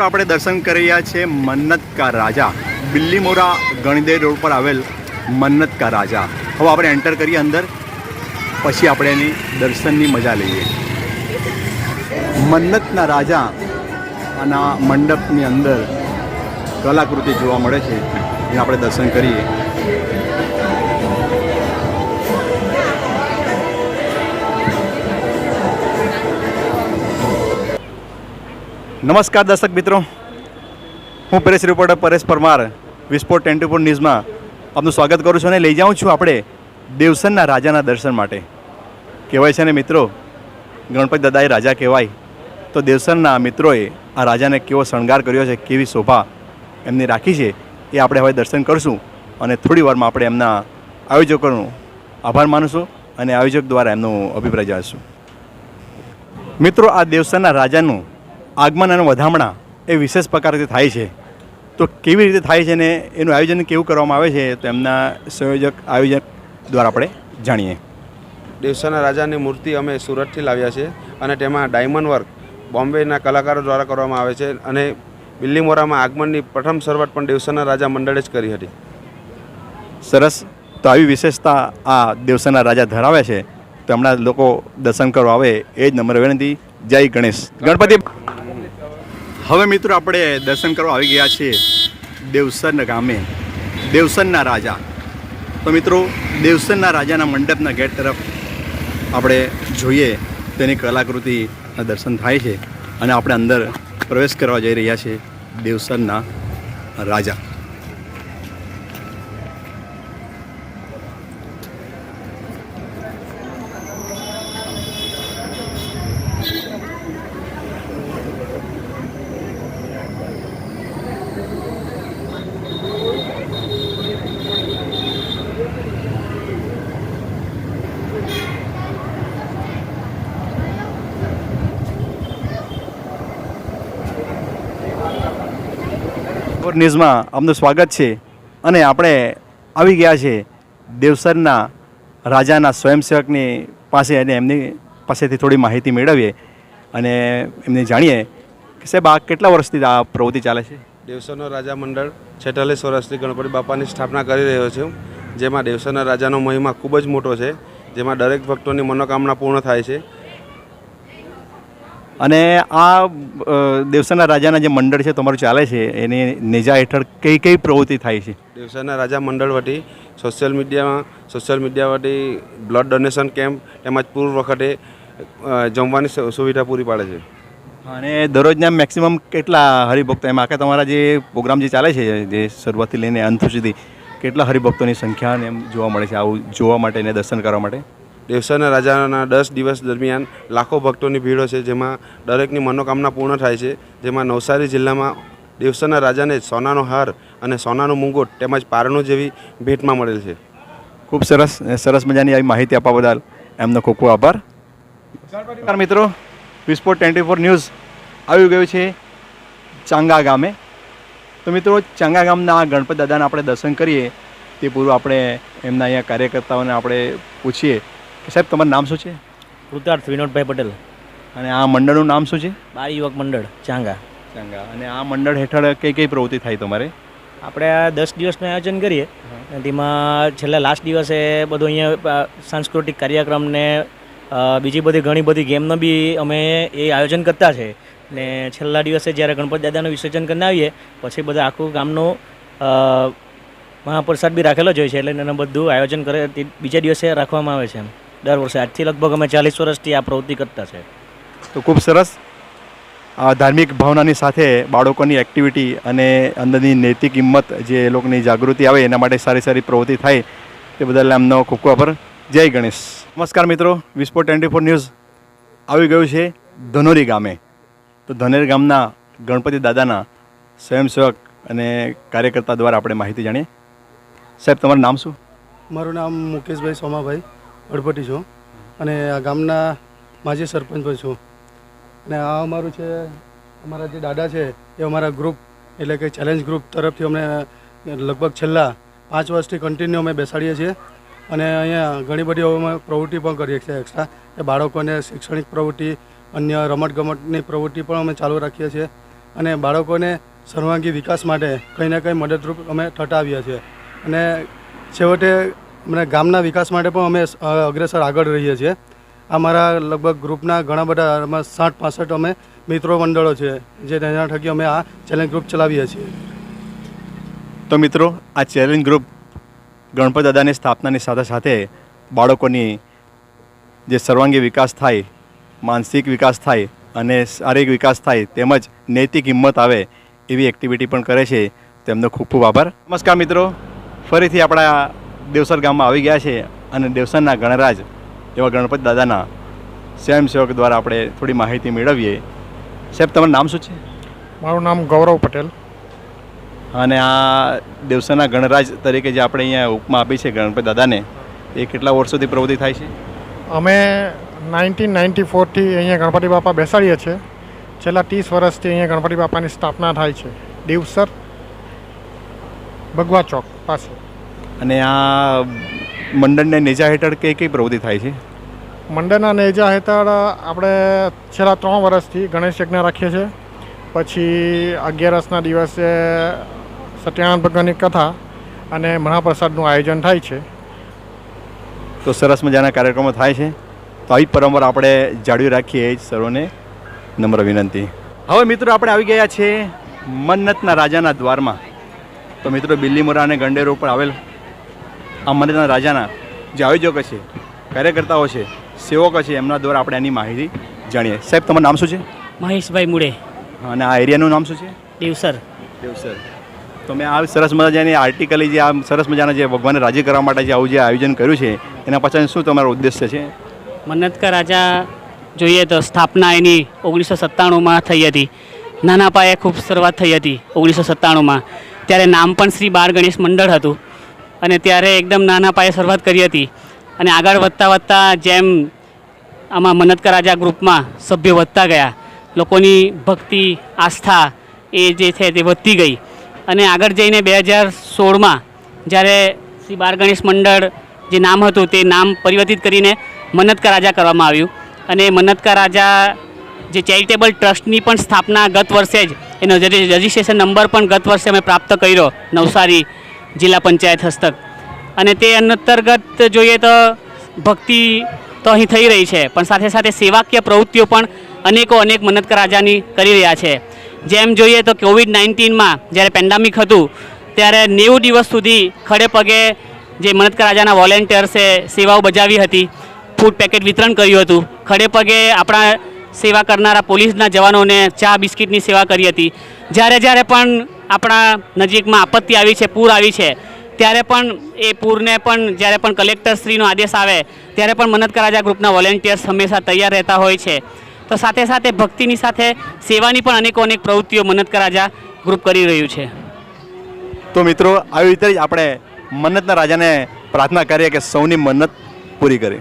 આપણે દર્શન કરી રહ્યા છીએ મન્નત કા રાજા. બિલ્લીમોરા ગણદેવ રોડ પર આવેલ મન્નત કા રાજા. હવે આપણે એન્ટર કરીએ અંદર. પછી આપણે એની દર્શનની મજા લઈએ. મન્નતના રાજા અને મંડપની અંદર કલાકૃતિ જોવા મળે છે. એને આપણે દર્શન કરીએ. નમસ્કાર દર્શક મિત્રો. હું પ્રેસ રિપોર્ટર પરેશ પરમાર, વિસ્ફોટ ટ્વેન્ટી ફોર ન્યૂઝમાં આપનું સ્વાગત કરું છું અને લઈ જાઉં છું આપણે દેવસનના રાજાના દર્શન માટે. કહેવાય છે ને મિત્રો, ગણપતિ દાદાએ રાજા કહેવાય. તો દેવસનના મિત્રોએ આ રાજાને કેવો શણગાર કર્યો છે, કેવી શોભા એમની રાખી છે, એ આપણે હવે દર્શન કરશું અને થોડી વારમાં આપણે એમના આયોજકોનો આભાર માનીશું અને આયોજક દ્વારા એમનો અભિપ્રાય જાણીશું. મિત્રો, આ દેવસનના રાજાનું આગમન અને વધામણા એ વિશેષ પ્રકારથી થાય છે. તો કેવી રીતે થાય છે ને એનું આયોજન કેવું કરવામાં આવે છે તો એમના સંયોજક આયોજક દ્વારા આપણે જાણીએ. દેવસાના રાજાની મૂર્તિ અમે સુરતથી લાવ્યા છે અને તેમાં ડાયમંડ વર્ક બોમ્બેના કલાકારો દ્વારા કરવામાં આવે છે અને બિલ્લીમોરામાં આગમનની પ્રથમ શરૂઆત પણ દેવસાના રાજા મંડળે જ કરી હતી. સરસ. તો આવી વિશેષતા આ દેવસાના રાજા ધરાવે છે તો હમણાં લોકો દર્શન કરવા આવે એ જ નંબર વિનંતી. જય ગણેશ. ગણપતિ હવે મિત્રો આપણે દર્શન કરવા આવી ગયા છીએ દેવસરના ગામે, દેવસનના રાજા. તો મિત્રો, દેવસનના રાજાના મંડપના ગેટ તરફ આપણે જોઈએ, તેની કલાકૃતિના દર્શન થાય છે અને આપણે અંદર પ્રવેશ કરવા જઈ રહ્યા છીએ દેવસનના રાજા. ફોર ન્યૂઝમાં આપનું સ્વાગત છે. અને આપણે આવી ગયા છે દેવસરના રાજાના સ્વયંસેવકની પાસે અને એમની પાસેથી થોડી માહિતી મેળવીએ અને એમને જાણીએ કે સાહેબ, આ કેટલા વર્ષથી આ પ્રવૃત્તિ ચાલે છે? દેવસરનો રાજા મંડળ છેતાલીસ વર્ષથી ગણપતિ બાપાની સ્થાપના કરી રહ્યો છે. જેમાં દેવસરના રાજાનો મહિમા ખૂબ જ મોટો છે. જેમાં દરેક ભક્તોની મનોકામના પૂર્ણ થાય છે. અને આ દેવસાના રાજાના જે મંડળ છે તમારું ચાલે છે એની નેજા હેઠળ કઈ કઈ પ્રવૃત્તિ થાય છે? દેવસાના રાજા મંડળ વટી સોશિયલ મીડિયામાં સોશિયલ મીડિયા વટી બ્લડ ડોનેશન કેમ્પ તેમજ પૂર્વ વખતે જમવાની સુવિધા પૂરી પાડે છે. અને દરરોજના મેક્સિમમ કેટલા હરિભક્તો એમ આખા તમારા જે પ્રોગ્રામ જે ચાલે છે જે શરૂઆતથી લઈને અંત સુધી કેટલા હરિભક્તોની સંખ્યા એમ જોવા મળે છે આવું જોવા માટે ને દર્શન કરવા માટે? દેવસાના રાજાના દસ દિવસ દરમિયાન લાખો ભક્તોની ભીડો છે, જેમાં દરેકની મનોકામના પૂર્ણ થાય છે, જેમાં નવસારી જિલ્લામાં દેવસરના રાજાને સોનાનો હાર અને સોનાનો મુંગોટ તેમજ પારણું જેવી ભેટમાં મળેલ છે. ખૂબ સરસ સરસ મજાની આવી માહિતી આપવા બદલ એમનો ખૂબ ખૂબ આભાર. મિત્રો, વિસ્ફોટ ટ્વેન્ટી ફોર ન્યૂઝ આવી ગયું છે ચાંગા ગામે. તો મિત્રો, ચાંગા ગામના ગણપત દાદાના આપણે દર્શન કરીએ, તે પૂર્વ આપણે એમના અહીંયા કાર્યકર્તાઓને આપણે પૂછીએ. કે સાહેબ તમારું નામ શું છે? કૃતાર્થ વિનોદભાઈ પટેલ. અને આ મંડળનું નામ શું છે? બાળ યુવક મંડળ ચાંગા. ચાંગા. અને આ મંડળ હેઠળ કઈ કઈ પ્રવૃત્તિ થાય તમારે? આપણે આ દસ દિવસનું આયોજન કરીએ. અને તેમાં છેલ્લા લાસ્ટ દિવસે બધું અહીંયા સાંસ્કૃતિક કાર્યક્રમને બીજી બધી ઘણી બધી ગેમનો બી અમે એ આયોજન કરતા છે. ને છેલ્લા દિવસે જ્યારે ગણપતિ દાદાનું વિસર્જન કરીને આવીએ પછી બધા આખું ગામનું મહાપ્રસાદ બી રાખેલો જ હોય છે. એટલે એનું બધું આયોજન કરે બીજા દિવસે રાખવામાં આવે છે એમ. દર વર્ષે આજથી લગભગ અમે ચાલીસ વર્ષથી આ પ્રવૃત્તિ કરતા છે. તો ખૂબ સરસ. આ ધાર્મિક ભાવનાની સાથે બાળકોની એક્ટિવિટી અને અંદરની નૈતિક કિંમત જે એ લોકોની જાગૃતિ આવે એના માટે સારી સારી પ્રવૃત્તિ થાય તે બદલ એમનો ખૂબ ખૂબ આભાર. જય ગણેશ. નમસ્કાર મિત્રો. વિસ્ફોટ ટ્વેન્ટી ફોર ન્યૂઝ આવી ગયું છે ધનોરી ગામે. તો ધનેર ગામના ગણપતિ દાદાના સ્વયંસેવક અને કાર્યકર્તા દ્વારા આપણે માહિતી જાણીએ. સાહેબ તમારું નામ શું? મારું નામ મુકેશભાઈ સોમાભાઈ. અડભટી છું. અને આ ગામના માજી સરપંચ પણ છું. અને આ અમારું છે, અમારા જે દાદા છે, એ અમારા ગ્રુપ એટલે કે ચેલેન્જ ગ્રુપ તરફથી અમને લગભગ છેલ્લા પાંચ વર્ષથી કન્ટિન્યુ અમે બેસાડીએ છીએ. અને અહીંયા ઘણી બધી અમે પ્રવૃત્તિ પણ કરીએ છીએ એક્સ્ટ્રા એ બાળકોને શૈક્ષણિક પ્રવૃત્તિ, અન્ય રમતગમતની પ્રવૃત્તિ પણ અમે ચાલુ રાખીએ છીએ. અને બાળકોને સર્વાંગી વિકાસ માટે કંઈ ને કંઈ મદદરૂપ અમે થટાવીએ છીએ. અને છેવટે અમને ગામના વિકાસ માટે પણ અમે અગ્રેસર આગળ રહીએ છીએ. અમારા લગભગ ગ્રુપના ઘણા બધા સાઠ, પાસઠ અમે મિત્રો મંડળો છે, જે તેના થકી અમે આ ચેલેન્જ ગ્રુપ ચલાવીએ છીએ. તો મિત્રો, આ ચેલેન્જ ગ્રુપ ગણપત દાદાની સ્થાપનાની સાથે સાથે બાળકોની જે સર્વાંગી વિકાસ થાય, માનસિક વિકાસ થાય અને શારીરિક વિકાસ થાય તેમજ નૈતિક હિંમત આવે એવી એક્ટિવિટી પણ કરે છે. તેમનો ખૂબ ખૂબ આભાર. નમસ્કાર મિત્રો. ફરીથી આપણા દેવસર ગામમાં આવી ગયા છે અને દેવસરના ગણરાજ એવા ગણપત દાદાના સ્વયંસેવક દ્વારા આપણે થોડી માહિતી મેળવીએ. સાહેબ તમારું નામ શું છે? મારું નામ ગૌરવ પટેલ. અને આ દેવસરના ગણરાજ તરીકે જે આપણે અહીંયા ઉપમા આપી છે ગણપત દાદાને એ કેટલા વર્ષોથી પ્રવૃત્તિ થાય છે? અમે નાઇન્ટીન નાઇન્ટી ફોરથી અહીંયા ગણપતિ બાપા બેસાડીએ છીએ. છેલ્લા ત્રીસ વર્ષથી અહીંયા ગણપતિ બાપાની સ્થાપના થાય છે. દિવસર ભગવા ચોક પાસે. અને આ મંડળને નેજા હેઠળ કઈ કઈ પ્રવૃત્તિ થાય છે? મંડળના નેજા હેઠળ આપણે છેલ્લા ત્રણ વર્ષથી ગણેશ યજ્ઞ રાખીએ છીએ. પછી અગિયારસના દિવસે સત્યનારાયણ ભગવાનની કથા અને મહાપ્રસાદનું આયોજન થાય છે. તો સરસ મજાના કાર્યક્રમો થાય છે. તો આવી જ પરંપરા આપણે જાળવી રાખીએ એ જ સર્વને નમ્ર વિનંતી. હવે મિત્રો આપણે આવી ગયા છે મન્નતના રાજાના દ્વારમાં. તો મિત્રો બિલ્લીમોરા અને ગંડેરો ઉપર આવેલ. મન્નતના રાજાના જે આયોજકો છે કાર્યકર્તાઓ છે સેવકો છે એમના દ્વારા આપણે એની માહિતી જાણીએ. સાહેબ તમારું નામ શું છે? મહેશભાઈ મુડે. અને આ એરિયાનું નામ શું છે? દેવસર. દેવસર. તો મેં આ સરસ મજાની આર્ટિકલી જે આ સરસ મજાના જે ભગવાનને રાજી કરવા માટે જે આવું જે આયોજન કર્યું છે એના પાછળ શું તમારો ઉદ્દેશ્ય છે? મન્નતકા રાજા જોઈએ તો સ્થાપના એની ઓગણીસો સત્તાણુંમાં થઈ હતી. નાના પાયે ખૂબ શરૂઆત થઈ હતી ઓગણીસો સત્તાણુંમાં. ત્યારે નામ પણ શ્રી બાળ ગણેશ મંડળ હતું. અને ત્યારે એકદમ નાના પાયે શરૂઆત કરી હતી. અને આગળ વધતા વધતા જેમ આમાં મનતકા રાજા ગ્રુપમાં સભ્યો વધતા ગયા, લોકોની ભક્તિ, આસ્થા એ જે છે તે વધતી ગઈ. અને આગળ જઈને બે હજાર સોળમાં જ્યારે શ્રી બાર ગણેશ મંડળ જે નામ હતું તે નામ પરિવર્તિત કરીને મનતકા રાજા કરવામાં આવ્યું. અને મનતકા રાજા જે ચેરિટેબલ ટ્રસ્ટની પણ સ્થાપના ગત વર્ષે જ, એનો રજિસ્ટ્રેશન નંબર પણ ગત વર્ષે અમે પ્રાપ્ત કર્યો નવસારી જિલ્લા પંચાયત હસ્તક. અને તે અંતર્ગત જોઈએ તો ભક્તિ તો અહીં થઈ રહી છે, પણ સાથે સાથે સેવાકીય પ્રવૃત્તિઓ પણ અનેકો અનેક મન્નતકા રાજાની કરી રહ્યા છે. જેમ જોઈએ તો કોવિડ નાઇન્ટીનમાં જ્યારે પેન્ડામિક હતું, ત્યારે નેવું દિવસ સુધી ખડે પગે જે મન્નતકા રાજાના વોલેન્ટિયર્સે સેવાઓ બજાવી હતી ફૂડ પેકેટ વિતરણ કર્યું હતું. ખડે પગે આપણા સેવા કરનારા પોલીસના જવાનોને ચા, બિસ્કિટની સેવા કરી હતી. જ્યારે જ્યારે પણ આપણા નજીકમાં આપત્તિ આવી છે, પૂર આવી છે, ત્યારે પણ એ પૂરને પણ જ્યારે પણ કલેક્ટરશ્રીનો આદેશ આવે, ત્યારે પણ મન્નતકા રાજા ગ્રુપના વોલેન્ટિયર્સ હંમેશા તૈયાર રહેતા હોય છે. તો સાથે સાથે ભક્તિની સાથે સેવાની પણ અનેકો અનેક પ્રવૃત્તિઓ મન્નતકા રાજા ગ્રુપ કરી રહ્યું છે. તો મિત્રો, આવી રીતે જ આપણે મન્નતના રાજાને પ્રાર્થના કરીએ કે સૌની મન્નત પૂરી કરે.